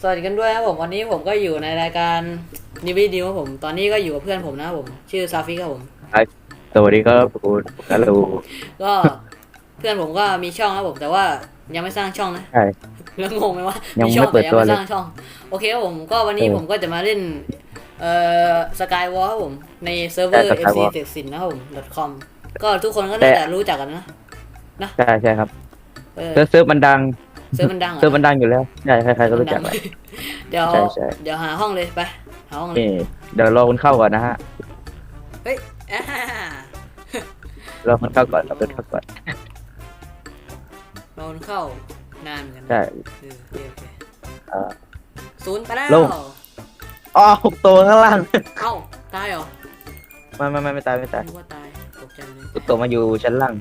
สวัสดีกันด้วยครับผมวันนี้ผมก็อยู่ในรายการนิวิดีครับผม ตอนนี้ก็อยู่กับเพื่อนผมนะครับผม ชื่อซาฟิครับผม สวัสดีครับคุณฮัลโหลก็เพื่อนผมก็มีช่องครับผม แต่ว่ายังไม่สร้างช่องนะใช่ แล้วงงไหมว่ายังมีช่องไม่เปิแต่ดยังตัวไม่เลยสร้างช่อง โอเคครับผมก็วันนี้เออผมก็จะมาเล่นเอ่อสกายวอลครับผม ในเซิร์ฟเวอร์ ใช่ FC Skywall เ e กสินนะครับผม .com ก็ทุกคนก็น่าจะรู้จักกันนะ ใช่ใช่ครับเออเซิร์ฟเซิร์ฟมันดัง เซิร์ฟมันดังหรเซิร์ฟมันดังอยู่แล้วใช่ใครๆก็รู้จักมันแหดัละงเดี๋ยว ใช่ใช่ เดี๋ยวหาห้องเลยไป หาห้องเลย นี่เดี๋ยวรอคุณเข้าก่อนนะฮะเฮ้ยอ่า รอคุณเข้าก่อนรอคุณเข้าก่อนโดนเข้านานเหมือนกันนะใช่ เออโอเคโอเคเอ่อศูนย์ไปแล้ว ลง อ๋อหกตัวข้างล่างเอ้า ตายเหรอไม่ไม่ไม่ไม่ตายไม่ตายนึกว่าตาย ตกใจเลยหกตัวมาอยู่ชั้นล่าง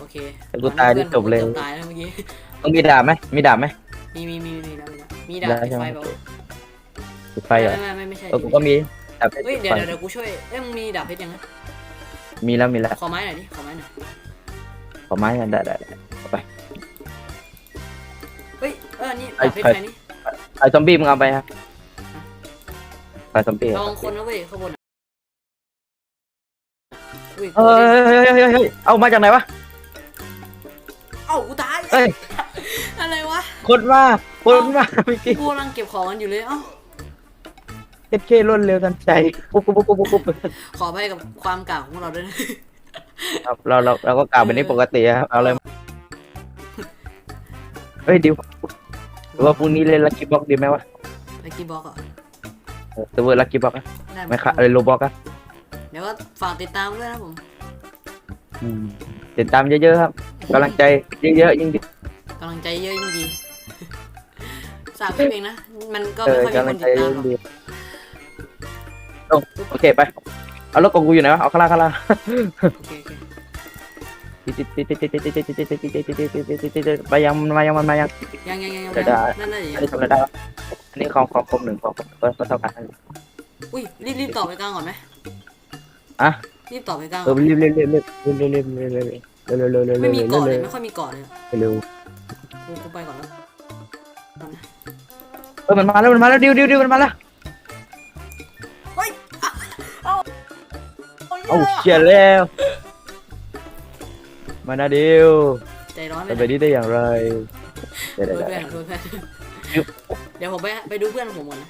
โอเคแต่กูตายนี่จบเลยกือบตายแล้วเมื่อกี้ ต้องมีดาบไหมมีดาบไหม มีมีมีมีดาบมีดาบได้มีใช่ไหมติดไฟเหรอไม่ไม่ไม่ใช่เออกูก็มีดาบเพชรเฮ้ยปิดเดี๋ยวเดี๋ยวเดี๋ยวกูช่วยเอ้ยมึงมีดาบเพชรยังไงมีแล้วมีแล้วขอไม้หน่อยดิขอไม้หน่อยขอไม้กันได้ได้ได้เอาไปเฮ้ยเออนี่ไอ้ดาบเพชรใครนี่ไอ้ซอมบี้มึงเอาไปครับไอ้ซอมบี้ลองคนนะเว้ยข้างบนอะอุ้ยเฮ้ยเฮ้ยเฮ้ยเฮ้ยเฮ้ยเอามาจากไหนวะเอ้ากูตายเฮ้ย อะไรวะคนมาคนมาพี่กิ๊กกูกำลังเก็บของกันอยู่เลยเอ้าเอเครวดเร็วทันใจปุ๊บปุ๊บปุ๊บปุ๊บปุ๊บขอไปกับความกล่าวของเราด้วยนะครับเราเราเราก็กล่าวเป็นนี้ปกติครับเอาเลยเฮ้ยดิวหรือว่าพรุ่งนี้เล่นลักกี้บ็อกดีไหมวะไอ้กีบอกอะเซิร์ฟเวอร์ลักกี้บ็อกอะได้หไม่ค่ะอะไรโลบ็อกอะเดี๋ยวก็ฝากติดตามด้วยนะผมอืมติดตามเยอะๆครับกำลังใจเยอะๆยิ่งดี กำลังใจเยอะยิ่งดีสามคลิปเองนะ มันก็เอไม่อค่อยมีกำคลังนใจติดเยตามอะหรอกยิ่งดีโอโอเคไป เอารถของกูอยู่ไหนวะ เอาข้างล่างข้างล่างโอเคโอเคไปยังมายังมันมายัง ยังยังยังยังเดี๋ยวได้ นั่นน่ะอันนี้ทำอะไรได้วะอันนี้ของของครบหนึ่งของก็ก็เท่ากัน อุ้ยรีบรีบต่อไปกลางก่อนไหมอะ รีบต่อไปกลางเออรีบรีบรีบรีบรีบรีบรีบรีบรีบเร็วเร็วเร็วเร็วไม่มีเร็วเกาะเลเร็ยวไม่ค่อยมีเกาะเลยเร็ว กูกูไปก่อนแล้วเออมันมาแล้วมันมาแล้วดิวดิวดิวมันมาแล้วเฮ้ยเอาโอ้เชียแล้วมานะดิวใจร้อนไปทำแบบนี้ได้อย่างไรเดี๋ยวโดเดี๋ยนวเพื่อนเดี๋ยวโดนเพื่อนเดี๋ยวผมไปไปดูเพื่อนผมก่อนนะ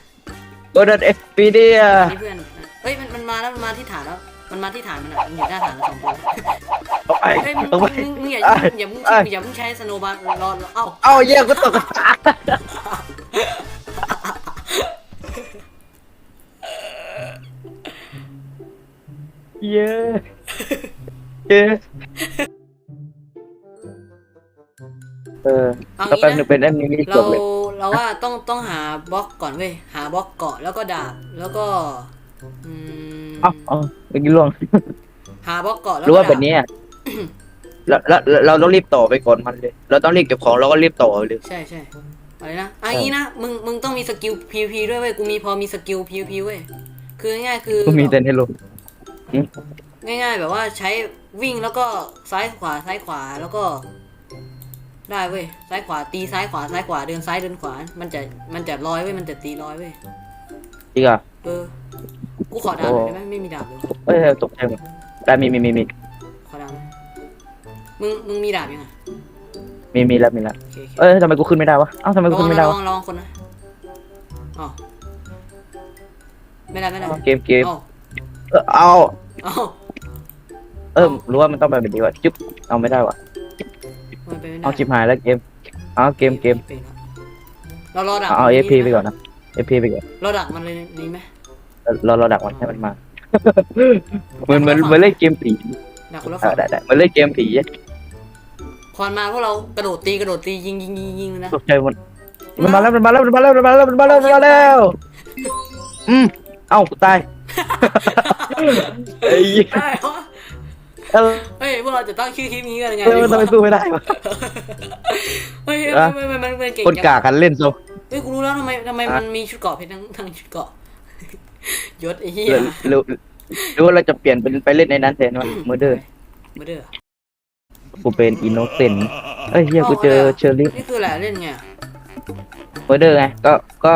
โดนเอฟพีเดียนี่เพื่อนเฮ้ยมันมันมาแล้วมันมาที่ฐานแล้ว มันมาที่ฐานมันอะมันอยู่หน้าฐานแล้วสองตัวเอา ไปเฮ้ยมึงเอาไป มึงมึงอย่าเอ้ยอย่ามึงเอ้ยอย่ามึงใช้สโนว์บาร์รอรอเอ้าเอาเยี่ยกูตกเย้เย้เออเอาแล้วงี้แป๊บหนึงนะเป็นแอมนี้จเราบเลยเราว่าต้องต้องหาบล็อกก่อนเว้ยหาบล็อกเกาะแล้วก็ดาบแล้วก็อืมเอ้าเอ้าเมื่อกี้ล่วงหาบล็อกเกาะแล้วรู้ก็ว่าแบบดาบนี้อะ แล้วแล้วแล้วเราต้องรีบต่อไปก่อนมันเลย เราต้องรีบเก็บของเราก็รีบต่อเลย ใช่ใช่อะไรนะอันนี้นะ มึง มึงต้องมีสกิล PVP ด้วยเว้ย กูมีพอมีสกิล PVP เว้ย คือง่ายๆคือ ก็มีแต่ในลมง่าย ๆ แบบว่าใช้วิ่งแล้วก็ซ้ายขวาซ้ายขวาแล้วก็ ได้เว้ย ซ้ายขวาตีซ้ายขวาซ้ายขวาเดินซ้ายเดินขวา มันจะ มันจะลอยเว้ย มันจะตีลอยเว้ยจริงอะเออ กูขอดาบหน่อยได้ไหมไม่มีดาบเลยเอ้ยตกใจหมดแต่มีมีมีมี มึงมึงมีดาบยังไงมีมีแล้วมีแล้วโอเคโอเคเอ้ยทำไมกูขึ้นไม่ได้วะเอ้าทำไมกูลอขึ้งนไม่ได้ลวะองลองคนนะอ๋อไม่ได้ไม่ได้เกมเกมเอ้าเออเอาเอ้าเออรู้ว่ามันต้องไปแบบนี้วะจุ๊บเอาไม่ได้วะมันเป็นไม่ได้เอาชิบหายแล้วเกมเอาเกมเกมเรารอดักเอาเอาเอมันพีดีหมไปก่อนนะเอพีไปก่อนเราดักมันเลยดีไหมเราเราดักมันให้มันมาเหมือนเหมือนเหมือนเล่นเกมผีดักคนละเอฝั่องได้ได้เหมือนเล่นเกมผี คอนมาพวกเรากระโดดตีกระโดดตียิงยิงยิงยิงเลยนะตกใจหมดมันมาแล้วมันมาแล้วมันมาแล้วมันมาแล้วมันมาแล้วมันมาแล้วอืมเอ้ากูตายเอ้ยได้เหรอเออเฮ้ยพวกเราจะตั้งชื่อคลิปนี้กันยังไงเออทำไมสู้ไม่ได้วะ เฮ้ยอะไม่ไม่ไม่มันเก่งคนจัง กากันเล่นโซเฮ้ยกูรู้แล้วทำไมทำไมอะ มันมีชุดเกราะเพชรทั้งทั้งชุดเกราะ ยศไอ้เหี้หยรือหรือหรือว่าเราจะเปลี่ยนเป็นไปเล่นในนั้นแทนวะมือเดินมาเด้อ กูเป็นอินโนเซนต์เอ้ยเฮียกูเจอเชอร์รี่นี่คืออะไรเล่นไงเออร์เดอร์ไงก็ก็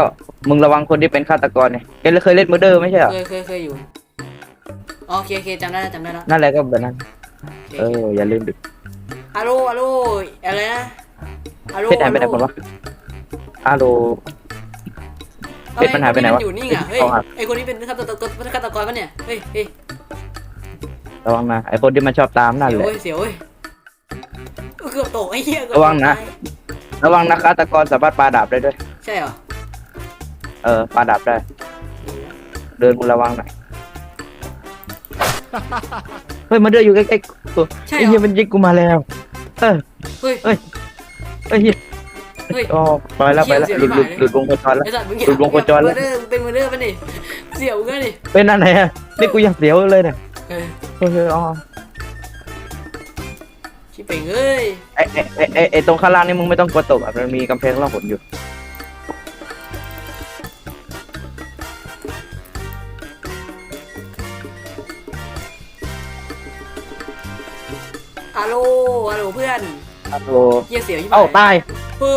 มึงระวังคนที่เป็นฆาตกรเนี่ยแกเคยเล่นเมอร์เดอร์ไม่ใช่เหรอเคยเคยเคยอยู่อ๋อโอเคโอเคจำได้แล้วจำได้แล้วนั่นแหละก็แบบนั้นโอเคเอออย่าลืมดิฮัลโหลฮัลโหลอะไรนะฮัลโหลเพชรหายไปไหนหมดวะฮัลโหลเพชรมันหายไปไหนวะอ้คอยู่นี่ไงเฮ้ยเอาครับไอคนนี้เป็นฆาตกรฆาตกรปะเนี่ยเฮ้ยเฮ้ยระวังนะไอคนที่มันชอบตามนั่นเสียวแหละเว้ยเสียวเว้ยเกือบตกไอ้เหี้ยเกือบระวังนะ ตายระวังนะฆาตกรสามารถปาดาบได้ด้วย ใช่เหรอเออปาดาบได้ เดินมึงระวังหน่อย เฮ้ยเมอร์เดอร์อยู่ใกล้ๆกูใช่ไอ้เหรเหี้อยมันยิงกูมาแล้ว เออเฮ้ยไอ้เหี้ยเฮ้ย อ๋อไปแล้วไปแล้วเชี่ยวหลุดหลุดเสียวหลุดวงโคจรแล้ว ไอ้สัตว์มึงหลุดวงโคจรแล้วเมอร์เดอร์เป็นเมอร์เดอร์ปะนี่เสียวเงี้ยนี่เป็นนั่นไหนอะนี่กูยังเสียวเลยเนี่ยเออเอออ๋อชิบเป่งเอ้ย ไอไอไอ้ไอไอตรงข้างล่างนี่มึงไม่ต้องกลัวตกอะมันมีกำแพงล่องหนอยู่ ฮัลโหลฮัลโหลเพื่อนฮัลโหลเหี้ยเสียวชิบหาเอ้ายตายเฮ้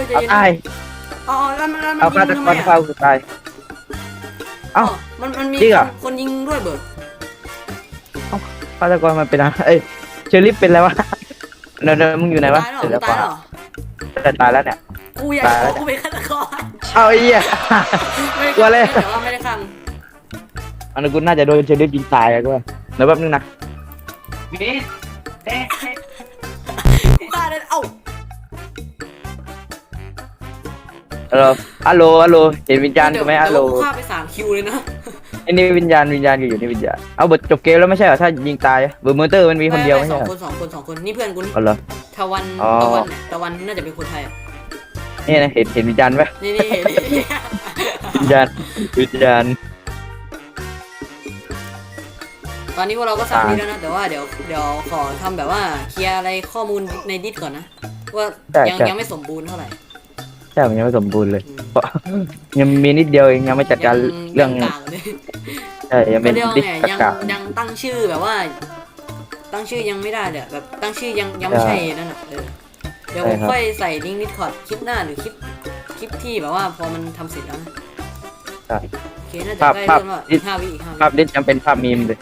ยใจเอาเย็นตายอ๋อแล้วมันแล้วมันเอาฆาตยิงกทำไมรอะเข้ากูตาย เอ้า มันมันมีจริงเหรอ คนยิงด้วยเบิร์ฆาตกรมันเป็นอะไรเอ้ยเชอรี่เป็นอะไรวะ เดี๋ยวเดี๋ยวมึงอยู่ไหนวะตายแล้วเดี๋ยวเหรอเดี๋ยวตายแล้วเหรอจะตายแล้วเนี่ย กูอยากตายแล้ว กูเป็นฆาตกรเอาไอ้เหี้ย ไม่ได้กลัวเลย แต่ว่าไม่ได้ขังอันนี้กูน่าจะโดนเชอรี่ยิงตายอะกูว่าเดี๋ยวแป๊บนึงนะฆ่าได้เอ้าฮัลโหลฮัลโหลฮัลโหลเห็นวิญญาณกูไหมฮัลโหลเดี๋ยวกูฆ่าไปสามคิวเลยนะไอ้นี่วิญญาณวิญญาณอยู่นี่วิญญาณ เอาบทจบเกมแล้วไม่ใช่เหรอถ้ายิงตายอะเบอร์เมอร์เตอร์มันมีคนเดียวไม่สใช่องเหรอคนสองคนสองคนนี่เพื่อนกูนี่เอาเหรอ ตะวันอ๋อ ตะวันเนี่ยตะวันน่าจะเป็นคนไทยอะนี่นะเห็นเห็นวิญญาณไหมนี่นี่นี่นี่วิญญาณวิญญาณ ตอนนี้พวกเราก็สร้างอ่านี้แล้วนะแต่ว่าเดี๋ยวเดี๋ยวขอทำแบบว่าเคลียร์อะไรข้อมูลในดิสก่อนนะว่าใช่ยังใช่ยังไม่สมบูรณ์เท่าไหร่ ใช่มันยังไม่สมบูรณ์เลยอืมเพราะยังมีนิดเดียวเองยังไม่จัดการเรื่องยังกลางเลยใช่ยังก็เป็นเรียกว่าดิสไงกะยังกะยังตั้งชื่อแบบว่า ตั้งชื่อยังไม่ได้เลยอะแบบตั้งชื่อยังยังไม่ใช่นั่นอะเออเดี๋ยวผมใช่ครับค่อยใส่ลิงก์ดิสคอร์ดคลิปหน้าหรือคลิปคลิปที่แบบว่าพอมันทำเสร็จแล้วนะใช่ โอเคน่าจะภาพใกล้ภาพเริ่มแล้วดิอีสกห้าวิอีกห้าวิภาพดิสยังเป็นภาพมีมเลย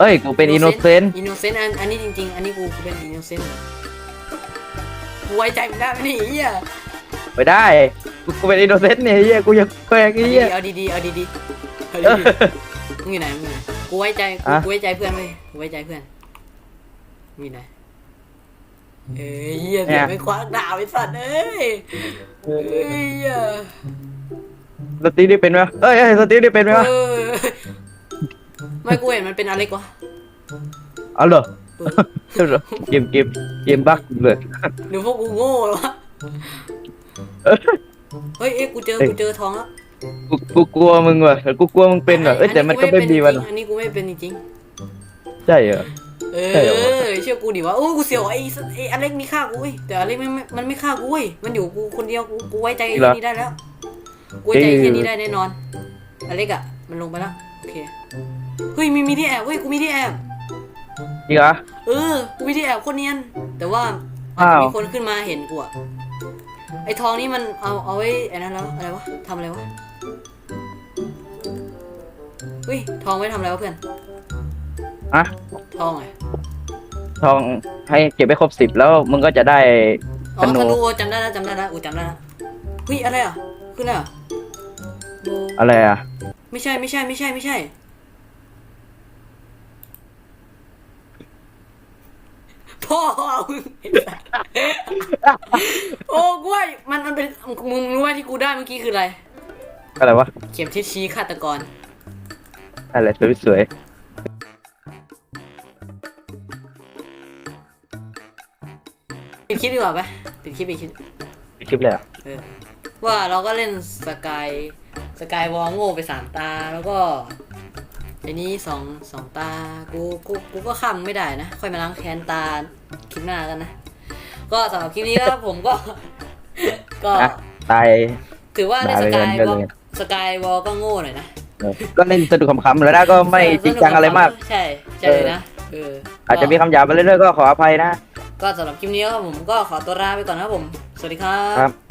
เอ้ย กูเป็นอินโนเซนต์อินโนเซนต์อันอันนี้จริงๆ อันนี้กูกูเป็นอินโนเซนต์กูไว้ใจมึงได้ไหมนี่เหี้ยไม่ได้กูกูเป็นอินโนเซนต์เนี่ยเฮียกูยังแปลกไอ้เฮียเอาดีๆเอาดีๆเอาเออดีๆมึงอยู่ไหนมึงอยู่ไหนกูไว้ใจกูอะกูไว้ใจเพื่อนเว้ยกูไว้ใจเพื่อนมึงอยู่ไหนเอ้ยเหี้ยเสียงไปคว้างดาวไอ้สัตว์เอ้ยเอ้ยเหี้ย สตีฟได้เป็นไหมเอ้ยเอ้ยสตีฟได้เป็นไหมวะ เออ ไม่กูเห็นมันเป็นอเล็กวะเอาเหรอเออเอาเหรอเกมเกมเกมบักเลยหรือพวกกูโง่เหรอวะเออเฮ้ยเอ้ยกูเจอเอ้ยกูเจอทองแล้วกูกูกลัวมึงว่ะกูกลัวมึงเป็นว่ะเอ้ยแต่มันก็ไม่ดีวันอันนี้กูไม่เป็นจริงใช่เหรอๆเอใช่เหรออเชื่อกูดิว่าโอ้กูเสียวไอ้สัตว์ไอ้อเล็กนี่ฆ่ากูเว้ยแต่อเล็กไม่ไม่มันไม่ฆ่ากูเว้ยมันอยู่กูคนเดียวกูกูไว้ใจไอ้เหี้ยนี่ได้แล้วกูไว้ใจไอ้เหี้ยนี่ได้แน่นอนอเล็กอะมันลงไปแล้วโอเค เฮ้ยมีมีที่แอบเว้ยกูมีที่แอบจริงเหรอ เออกูมีที่แอบโคนเนียน แต่ว่าอ้าวมีคนขึ้นมาเห็นกูอะไอ้ทองนี่มันเอาเอาไว้ไอ้นั้นแล้วอะไรวะทำอะไรวะเฮ้ยทองไว้ทำอะไรวะเพื่อนอะทองไงทองให้เก็บไปครบสิบแล้วมึงก็จะได้ อ๋อธนู ธนูโอ้จำได้แล้วจำได้แล้วอูจำได้แล้วเฮ้ยอะไรอะขึ้นอะไรอะโบอะไรอะ ไม่ใช่ไม่ใช่ไม่ใช่ไม่ใช่ พ่อมึงโอ้กล้วยมันมันเป็นมึงรู้ว่าที่กูได้เมื่อกี้คืออะไร อะไรวะเข็มทิศชี้ฆาตกรอะไรสวยปิดคลิปดีกว่าปะปิดคลิปปิดคลิปๆคลิปเลยอะเออว่าเราก็เล่นสกายสกายวอลโง่ไปสามตาแล้วก็ ไอ้นี้สองสองตา กูกูกูก็ข้ามไม่ได้นะ ค่อยมาล้างแค้นตาคลิปหน้ากันนะ ก็สำหรับคลิปนี้ก็ผมก็ ก็อะตาย ถือว่าเล่นสด่าไปกายกันวอลเลยสกายวอลก็โง่หน่อยนะเออก็เล่นสนุกขำๆแล้วนะก็ไม่จริงจังอะไรมาก ใช่ ใช่เลยนะเอออาจจะมีคำหยาบไปเรื่อยๆก็ขออภัยนะ ก็สำหรับคลิปนี้ครับผมก็ขอตัวลาไปก่อนนะครับผม สวัสดีครัครับบ